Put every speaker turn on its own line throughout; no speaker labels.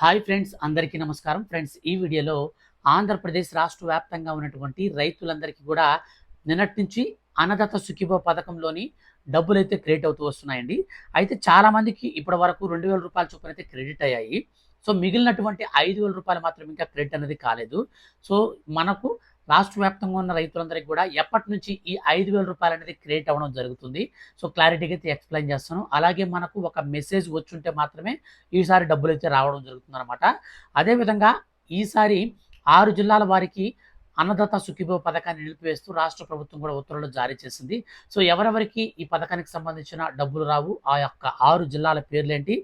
Hi friends అందరికీ నమస్కారం. Friends ఈ వీడియోలో ఆంధ్రప్రదేశ్ రాష్ట్ర వ్యాప్తంగా ఉన్నటువంటి రైతులందరికీ కూడా నిన్నటి నుంచి అన్నదాత సుఖీభో పథకంలోని డబ్బులు అయితే క్రెడిట్ అవుతూ వస్తున్నాయండి. అయితే చాలామందికి ఇప్పటి వరకు రెండు వేల రూపాయల చొప్పున అయితే క్రెడిట్ అయ్యాయి. సో మిగిలినటువంటి ఐదు వేల రూపాయలు మాత్రం ఇంకా క్రెడిట్ అనేది కాలేదు. సో మనకు రాష్ట్ర వ్యాప్తంగా ఉన్న రైతులందరికీ కూడా ఎప్పటి నుంచి ఈ ఐదు వేల రూపాయలు అనేది క్రియేట్ అవ్వడం జరుగుతుంది. సో క్లారిటీగా అయితే ఎక్స్ప్లెయిన్ చేస్తాను. అలాగే మనకు ఒక మెసేజ్ వచ్చుంటే మాత్రమే ఈసారి డబ్బులు అయితే రావడం జరుగుతుంది అనమాట అదేవిధంగా ఈసారి ఆరు జిల్లాల వారికి అన్నదాత సుఖీభవ పథకాన్ని నిలిపివేస్తూ రాష్ట్ర ప్రభుత్వం కూడా ఉత్తర్వులు జారీ చేసింది. సో ఎవరెవరికి ఈ పథకానికి సంబంధించిన డబ్బులు రావు? ఆ యొక్క ఆరు జిల్లాల పేర్లేంటి?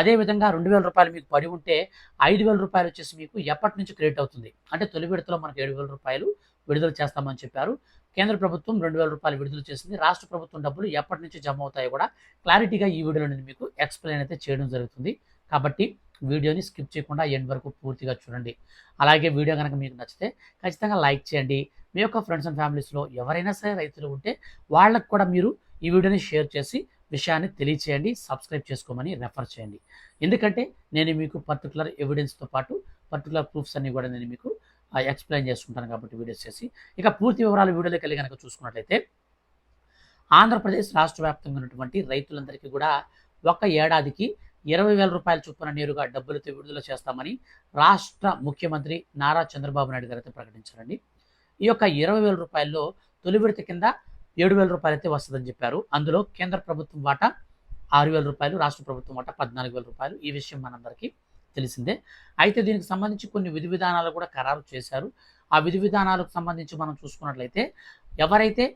అదేవిధంగా రెండు వేల రూపాయలు మీకు పడి ఉంటే ఐదు వేల రూపాయలు వచ్చేసి మీకు ఎప్పటి నుంచి క్రెడిట్ అవుతుంది? అంటే తొలి విడతలో మనకు ఏడు వేల రూపాయలు విడుదల చేస్తామని చెప్పారు. కేంద్ర ప్రభుత్వం రెండు వేల రూపాయలు విడుదల చేసింది. రాష్ట్ర ప్రభుత్వం డబ్బులు ఎప్పటి నుంచి జమ అవుతాయో కూడా క్లారిటీగా ఈ వీడియోలో నేను మీకు ఎక్స్ప్లెయిన్ అయితే చేయడం జరుగుతుంది. కాబట్టి వీడియోని స్కిప్ చేయకుండా ఎండ్ వరకు పూర్తిగా చూడండి. అలాగే వీడియో కనుక మీకు నచ్చితే ఖచ్చితంగా లైక్ చేయండి. మీ యొక్క ఫ్రెండ్స్ అండ్ ఫ్యామిలీస్లో ఎవరైనా సరే రైతులు ఉంటే వాళ్ళకు కూడా మీరు ఈ వీడియోని షేర్ చేసి విషయాన్ని తెలియచేయండి సబ్స్క్రైబ్ చేసుకోమని రెఫర్ చేయండి. ఎందుకంటే నేను మీకు పర్టికులర్ ఎవిడెన్స్తో పాటు పర్టికులర్ ప్రూఫ్స్ అన్ని కూడా నేను మీకు ఎక్స్ప్లెయిన్ చేసుకుంటాను కాబట్టి వీడియోస్ చేసి. ఇక పూర్తి వివరాలు వీడియోలోకి వెళ్ళి కనుక చూసుకున్నట్లయితే ఆంధ్రప్రదేశ్ రాష్ట్ర వ్యాప్తంగా ఉన్నటువంటి రైతులందరికీ కూడా ఒక ఏడాదికి ఇరవై వేల రూపాయల చొప్పున నేరుగా డబ్బులతో విడుదల చేస్తామని రాష్ట్ర ముఖ్యమంత్రి నారా చంద్రబాబు నాయుడు గారు అయితే ప్రకటించారండి. ఈ యొక్క ఇరవై వేల రూపాయల్లో తొలి విడత కింద ఏడు వేల రూపాయలు అయితే వస్తుందని చెప్పారు. అందులో కేంద్ర ప్రభుత్వం వాటా ఆరు వేల రూపాయలు రాష్ట్ర ప్రభుత్వం వాటా పద్నాలుగు వేల రూపాయలు ఈ విషయం మనందరికీ తెలిసిందే. అయితే దీనికి సంబంధించి కొన్ని విధి విధానాలు కూడా ఖరారు చేశారు. ఆ విధి విధానాలకు సంబంధించి మనం చూసుకున్నట్లయితే ఎవరైతే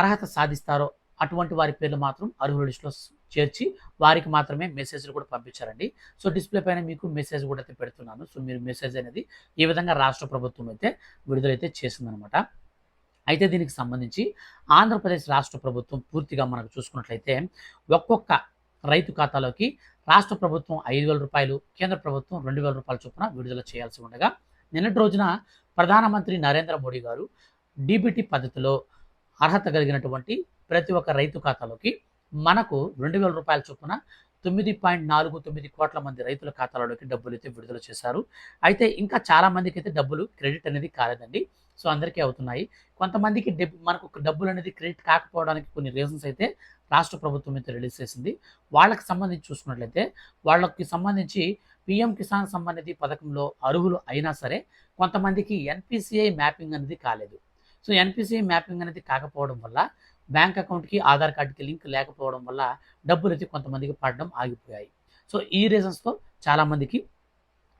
అర్హత సాధిస్తారో అటువంటి వారి పేర్లు మాత్రం అర్హుల లిస్టులో చేర్చి వారికి మాత్రమే మెసేజ్లు కూడా పంపించారండి. సో డిస్ప్లే పైన మీకు మెసేజ్ కూడా అయితే పెడుతున్నాను. సో మీరు మెసేజ్ అనేది ఈ విధంగా రాష్ట్ర ప్రభుత్వం అయితే విడుదలైతే చేసిందనమాట. అయితే దీనికి సంబంధించి ఆంధ్రప్రదేశ్ రాష్ట్ర ప్రభుత్వం పూర్తిగా మనకు చూసుకున్నట్లయితే ఒక్కొక్క రైతు ఖాతాలోకి రాష్ట్ర ప్రభుత్వం ఐదు వేల రూపాయలు కేంద్ర ప్రభుత్వం రెండు వేల రూపాయల చొప్పున విడుదల చేయాల్సి ఉండగా నిన్నటి రోజున ప్రధానమంత్రి నరేంద్ర మోడీ గారు డీబీటీ పద్ధతిలో అర్హత కలిగినటువంటి ప్రతి ఒక్క రైతు ఖాతాలోకి మనకు రెండు వేల రూపాయల చొప్పున తొమ్మిది పాయింట్ నాలుగు తొమ్మిది కోట్ల మంది రైతుల ఖాతాలలోకి డబ్బులు అయితే విడుదల చేశారు. అయితే ఇంకా చాలా మందికి అయితే డబ్బులు క్రెడిట్ అనేది కాలేదండి. సో అందరికీ అవుతున్నాయి. కొంతమందికి డెబ్ మనకు డబ్బులు అనేది క్రెడిట్ కాకపోవడానికి కొన్ని రీజన్స్ అయితే రాష్ట్ర ప్రభుత్వం అయితే రిలీజ్ చేసింది. వాళ్ళకి సంబంధించి చూసుకున్నట్లయితే వాళ్ళకి సంబంధించి పిఎం కిసాన్ సంబంధిత పథకంలో అర్హులు అయినా సరే కొంతమందికి ఎన్పిసిఐ మ్యాపింగ్ అనేది కాలేదు. సో ఎన్పిసిఐ మ్యాపింగ్ అనేది కాకపోవడం వల్ల బ్యాంక్ అకౌంట్కి ఆధార్ కార్డుకి లింక్ లేకపోవడం వల్ల డబ్బులు అయితే కొంతమందికి పడడం ఆగిపోయాయి. సో ఈ రీజన్స్తో చాలామందికి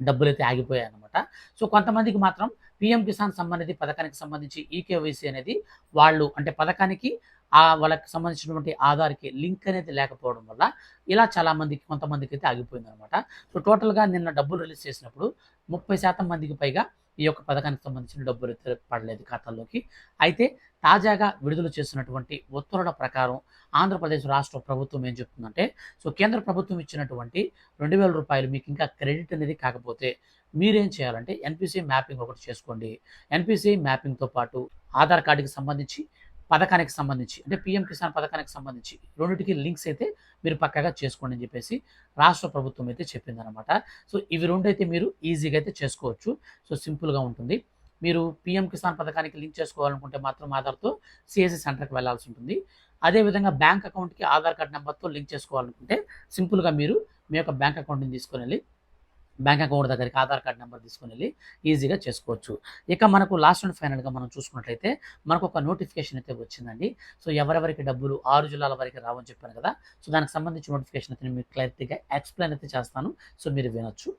డబ్బులు అయితే ఆగిపోయాయి అనమాట సో కొంతమందికి మాత్రం పిఎం కిసాన్ సంబంధిత పథకానికి సంబంధించి ఈకేవైసీ అనేది వాళ్ళు అంటే పథకానికి ఆ వాళ్ళకి సంబంధించినటువంటి ఆధార్కి లింక్ అనేది లేకపోవడం వల్ల ఇలా చాలామందికి కొంతమందికి అయితే ఆగిపోయింది అనమాట సో టోటల్గా నిన్న డబ్బులు రిలీజ్ చేసినప్పుడు ముప్పై శాతం మందికి పైగా ఈ యొక్క పథకానికి సంబంధించిన డబ్బులు పడలేదు ఖాతాల్లోకి. అయితే తాజాగా విడుదల చేసినటువంటి ఉత్తర్వుల ప్రకారం ఆంధ్రప్రదేశ్ రాష్ట్ర ప్రభుత్వం ఏం చెప్తుందంటే సో కేంద్ర ప్రభుత్వం ఇచ్చినటువంటి రెండు వేల రూపాయలు మీకు ఇంకా క్రెడిట్ అనేది కాకపోతే మీరేం చేయాలంటే ఎన్పిసిఐ మ్యాపింగ్ ఒకటి చేసుకోండి. ఎన్పిసిఐ మ్యాపింగ్తో పాటు ఆధార్ కార్డుకి సంబంధించి పథకానికి సంబంధించి అంటే పిఎం కిసాన్ పథకానికి సంబంధించి రెండింటికి లింక్స్ అయితే మీరు పక్కగా చేసుకోండి అని చెప్పేసి రాష్ట్ర ప్రభుత్వం అయితే చెప్పిందనమాట సో ఇవి రెండు అయితే మీరు ఈజీగా అయితే చేసుకోవచ్చు. సో సింపుల్గా ఉంటుంది. మీరు పిఎం కిసాన్ పథకానికి లింక్ చేసుకోవాలనుకుంటే మాత్రం ఆధార్తో సిఎస్సి సెంటర్కి వెళ్ళాల్సి ఉంటుంది. అదేవిధంగా బ్యాంక్ అకౌంట్కి ఆధార్ కార్డ్ నెంబర్తో లింక్ చేసుకోవాలనుకుంటే సింపుల్గా మీరు మీ యొక్క బ్యాంక్ అకౌంట్ని తీసుకొని వెళ్ళి బ్యాంక్ అకౌంట్ దగ్గరికి ఆధార్ కార్డ్ నెంబర్ తీసుకుని వెళ్ళి ఈజీగా చేసుకోవచ్చు. ఇక మనకు లాస్ట్ అండ్ ఫైనల్గా మనం చూసుకున్నట్లయితే మనకు ఒక నోటిఫికేషన్ అయితే వచ్చిందండి. సో ఎవరెవరికి డబ్బులు ఆరు జిల్లాల వరకు రావని చెప్పాను కదా. సో దానికి సంబంధించిన నోటిఫికేషన్ అయితే నేను మీకు క్లారిటీగా ఎక్స్ప్లెయిన్ అయితే చేస్తాను. సో మీరు వినొచ్చు.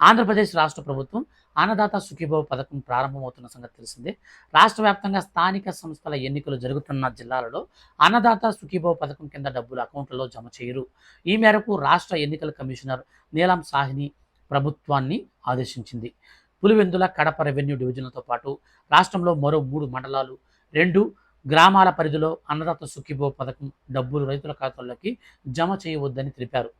ఆంధ్రప్రదేశ్ రాష్ట్ర ప్రభుత్వం అన్నదాత సుఖీభవ పథకం ప్రారంభమవుతున్న సంగతి తెలిసిందే. రాష్ట్ర వ్యాప్తంగా స్థానిక సంస్థల ఎన్నికలు జరుగుతున్న జిల్లాలలో అన్నదాత సుఖీభవ పథకం కింద డబ్బులు అకౌంట్లలో జమ చేయరు. ఈ మేరకు రాష్ట్ర ఎన్నికల కమిషనర్ నీలం సాహిని ప్రభుత్వాన్ని ఆదేశించింది. పులివెందుల కడప రెవెన్యూ డివిజన్లతో పాటు రాష్ట్రంలో మరో మూడు మండలాలు రెండు గ్రామాల పరిధిలో అన్నదాత సుఖీభో పథకం డబ్బులు రైతుల ఖాతాల్లోకి జమ చేయవద్దని తెలిపారు.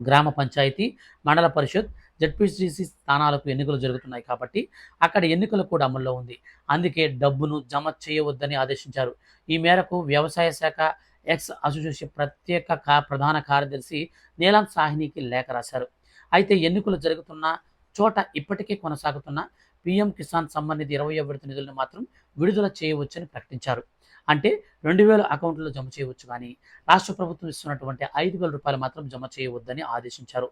గ్రామ పంచాయతీ మండల పరిషత్ జడ్పీసీసీ స్థానాలకు ఎన్నికలు జరుగుతున్నాయి కాబట్టి అక్కడ ఎన్నికలు కూడా అమల్లో ఉంది. అందుకే డబ్బును జమ చేయవద్దని ఆదేశించారు. ఈ మేరకు వ్యవసాయ శాఖ ఎక్స్ అసోసియేషన్ ప్రత్యేక కా ప్రధాన కార్యదర్శి నీలం సాహినికి లేఖ రాశారు. అయితే ఎన్నికలు జరుగుతున్న చోట ఇప్పటికే కొనసాగుతున్న పీఎం కిసాన్ సంబంధిత ఇరవై విడత నిధులను మాత్రం విడుదల చేయవచ్చని ప్రకటించారు. అంటే రెండు వేల అకౌంట్లో జమ చేయవచ్చు కానీ రాష్ట్ర ప్రభుత్వం ఇస్తున్నటువంటి ఐదు వేల రూపాయలు మాత్రం జమ చేయవద్దని ఆదేశించారు.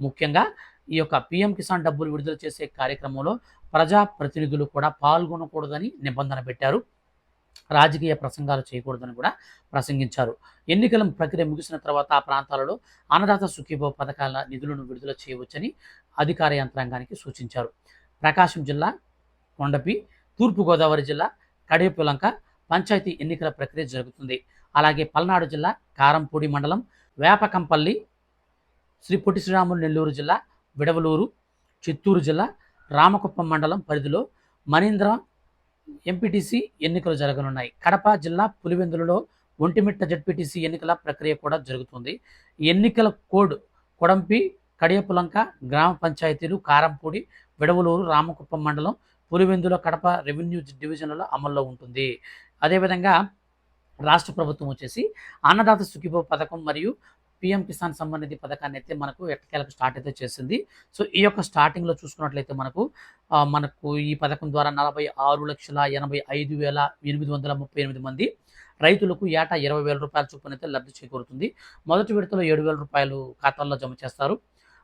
ముఖ్యంగా ఈ యొక్క పీఎం కిసాన్ డబ్బులు విడుదల చేసే కార్యక్రమంలో ప్రజా ప్రతినిధులు కూడా పాల్గొనకూడదని నిబంధన పెట్టారు. రాజకీయ ప్రసంగాలు చేయకూడదని కూడా ప్రసంగించారు. ఎన్నికల ప్రక్రియ ముగిసిన తర్వాత ఆ ప్రాంతాలలో అన్నదాత సుఖీభో పథకాల నిధులను విడుదల చేయవచ్చని అధికార యంత్రాంగానికి సూచించారు. ప్రకాశం జిల్లా కొండపి తూర్పుగోదావరి జిల్లా కడేపులంక పంచాయతీ ఎన్నికల ప్రక్రియ జరుగుతుంది. అలాగే పల్నాడు జిల్లా కారంపూడి మండలం వేపకంపల్లి శ్రీ పొట్టి శ్రీరాములు నెల్లూరు జిల్లా విడవలూరు చిత్తూరు జిల్లా రామకుప్పం మండలం పరిధిలో మణీంద్ర ఎంపీటీసీ ఎన్నికలు జరగనున్నాయి. కడప జిల్లా పులివెందులలో ఒంటిమిట్ట జడ్పీటీసీ ఎన్నికల ప్రక్రియ కూడా జరుగుతుంది. ఎన్నికల కోడ్ కొడంపి కడియపులంక గ్రామ పంచాయతీలు కారంపూడి విడవలూరు రామకుప్పం మండలం పులివెందుల కడప రెవెన్యూ డివిజన్లలో అమల్లో ఉంటుంది. అదేవిధంగా రాష్ట్ర ప్రభుత్వం వచ్చేసి అన్నదాత సుఖీభవ పథకం మరియు పిఎం కిసాన్ సంబంధిత పథకాన్ని అయితే మనకు ఎక్కడికెళ్ళకు స్టార్ట్ అయితే చేసింది. సో ఈ యొక్క స్టార్టింగ్లో చూసుకున్నట్లయితే మనకు మనకు ఈ పథకం ద్వారా నలభై ఆరు లక్షల ఎనభై ఐదు వేల ఎనిమిది వందల ముప్పై ఎనిమిది మంది రైతులకు ఏటా ఇరవై వేల రూపాయల చొప్పున అయితే లబ్ధి చేకూరుతుంది. మొదటి విడతలో ఏడు వేల రూపాయలు ఖాతాల్లో జమ చేస్తారు.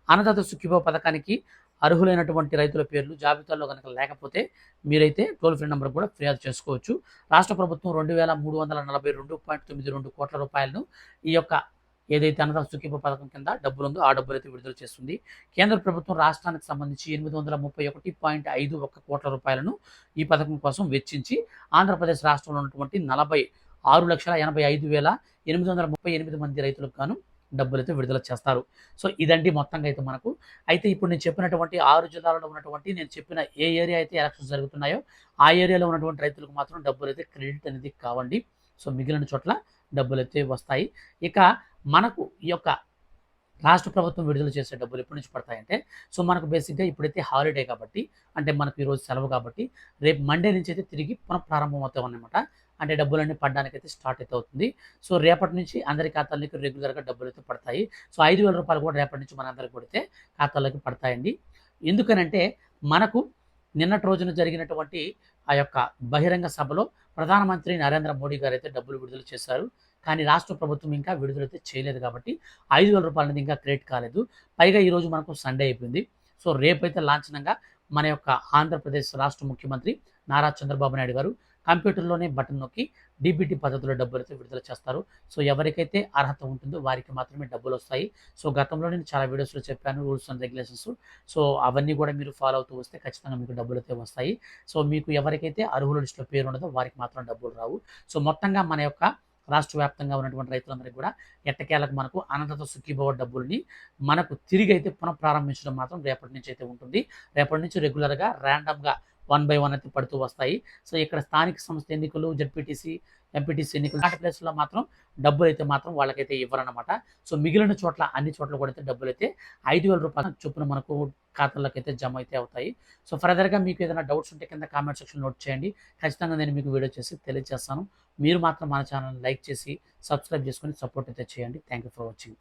అన్నదాత సుఖీభవ పథకానికి అర్హులైనటువంటి రైతుల పేర్లు జాబితాలో కనుక లేకపోతే మీరైతే టోల్ ఫ్రీ నెంబర్ కూడా ఫిర్యాదు చేసుకోవచ్చు. రాష్ట్ర ప్రభుత్వం రెండు వేల మూడు వందల నలభై రెండు పాయింట్ తొమ్మిది రెండు కోట్ల రూపాయలను ఈ యొక్క ఏదైతే అన్నదాత సుఖీభ పథకం కింద డబ్బులు ఉందో ఆ డబ్బులు అయితే విడుదల చేస్తుంది. కేంద్ర ప్రభుత్వం రాష్ట్రానికి సంబంధించి ఎనిమిది వందల ముప్పై ఒకటి పాయింట్ ఐదు ఒక్క కోట్ల రూపాయలను ఈ పథకం కోసం వెచ్చించి ఆంధ్రప్రదేశ్ రాష్ట్రంలో ఉన్నటువంటి నలభై ఆరు లక్షల ఎనభై ఐదు వేల ఎనిమిది వందల ముప్పై ఎనిమిది మంది రైతులకు గాను డబ్బులైతే విడుదల చేస్తారు. సో ఇదండి మొత్తంగా అయితే మనకు. అయితే ఇప్పుడు నేను చెప్పినటువంటి ఆరు జిల్లాలలో ఉన్నటువంటి నేను చెప్పిన ఏ ఏరియా అయితే ఎలక్షన్స్ జరుగుతున్నాయో ఆ ఏరియాలో ఉన్నటువంటి రైతులకు మాత్రం డబ్బులు అయితే క్రెడిట్ అనేది కావండి. సో మిగిలిన చోట్ల డబ్బులు అయితే వస్తాయి. ఇక మనకు ఈ యొక్క రాష్ట్ర ప్రభుత్వం విడుదల చేసే డబ్బులు ఎప్పటి నుంచి పడతాయంటే సో మనకు బేసిక్గా ఇప్పుడైతే హాలిడే కాబట్టి అంటే మనకు ఈరోజు సెలవు కాబట్టి రేపు మండే నుంచి అయితే తిరిగి పునః ప్రారంభం అవుతాం అనమాట అంటే డబ్బులన్నీ పడడానికి అయితే స్టార్ట్ అయితే అవుతుంది. సో రేపటి నుంచి అందరి ఖాతాలకి రెగ్యులర్గా డబ్బులు అయితే పడతాయి. సో ఐదు వేల రూపాయలు కూడా రేపటి నుంచి మన అందరికి పడితే ఖాతాలోకి పడతాయండి. ఎందుకనంటే మనకు నిన్నటి రోజున జరిగినటువంటి ఆ యొక్క బహిరంగ సభలో ప్రధానమంత్రి నరేంద్ర మోడీ గారు అయితే డబ్బులు విడుదల చేశారు. కానీ రాష్ట్ర ప్రభుత్వం ఇంకా విడుదల చేయలేదు కాబట్టి ఐదు వేల రూపాయలు అనేది ఇంకా క్రియేట్ కాలేదు. పైగా ఈరోజు మనకు సండే అయిపోయింది. సో రేపైతే లాంఛనంగా మన యొక్క ఆంధ్రప్రదేశ్ రాష్ట్ర ముఖ్యమంత్రి నారా చంద్రబాబు నాయుడు గారు కంప్యూటర్లోనే బటన్ నొక్కి డీబీటీ పద్ధతిలో డబ్బులు అయితే విడుదల చేస్తారు. సో ఎవరికైతే అర్హత ఉంటుందో వారికి మాత్రమే డబ్బులు వస్తాయి. సో గతంలో నేను చాలా వీడియోస్లో చెప్పాను రూల్స్ అండ్ రెగ్యులేషన్స్. సో అవన్నీ కూడా మీరు ఫాలో అవుతూ వస్తే ఖచ్చితంగా మీకు డబ్బులు అయితే వస్తాయి. సో మీకు ఎవరికైతే అర్హుల లిస్టులో పేరు ఉండదో వారికి మాత్రం డబ్బులు రావు. సో మొత్తంగా మన యొక్క రాష్ట్ర వ్యాప్తంగా ఉన్నటువంటి రైతులందరికీ కూడా ఎట్టకేలకు మనకు అనంతత సుఖీభవ డబ్బుల్ని మనకు తిరిగి అయితే పునఃప్రారంభించడం మాత్రం రేపటి నుంచి అయితే ఉంటుంది. రేపటి నుంచి రెగ్యులర్గా ర్యాండమ్గా వన్ బై వన్ అయితే పడుతూ వస్తాయి. సో ఇక్కడ స్థానిక సంస్థ ఎన్నికలు జడ్పీటీసీ ఎంపీటీసీ ఎన్నికలు లాంటి ప్లేస్లో మాత్రం డబ్బులు అయితే మాత్రం వాళ్ళకైతే ఇవ్వరన్నమాట. సో మిగిలిన చోట్ల అన్ని చోట్ల కూడా అయితే డబ్బులు అయితే ఐదు వేల రూపాయల చొప్పున మనకు ఖాతాలకు అయితే జమ అయితే అవుతాయి. సో ఫర్దర్గా మీకు ఏదైనా డౌట్స్ ఉంటే కింద కామెంట్ సెక్షన్ నోట్ చేయండి. ఖచ్చితంగా నేను మీకు వీడియో చేసి తెలియజేస్తాను. మీరు మాత్రం మన ఛానల్ని లైక్ చేసి సబ్స్క్రైబ్ చేసుకొని సపోర్ట్ అయితే చేయండి. Thank you for watching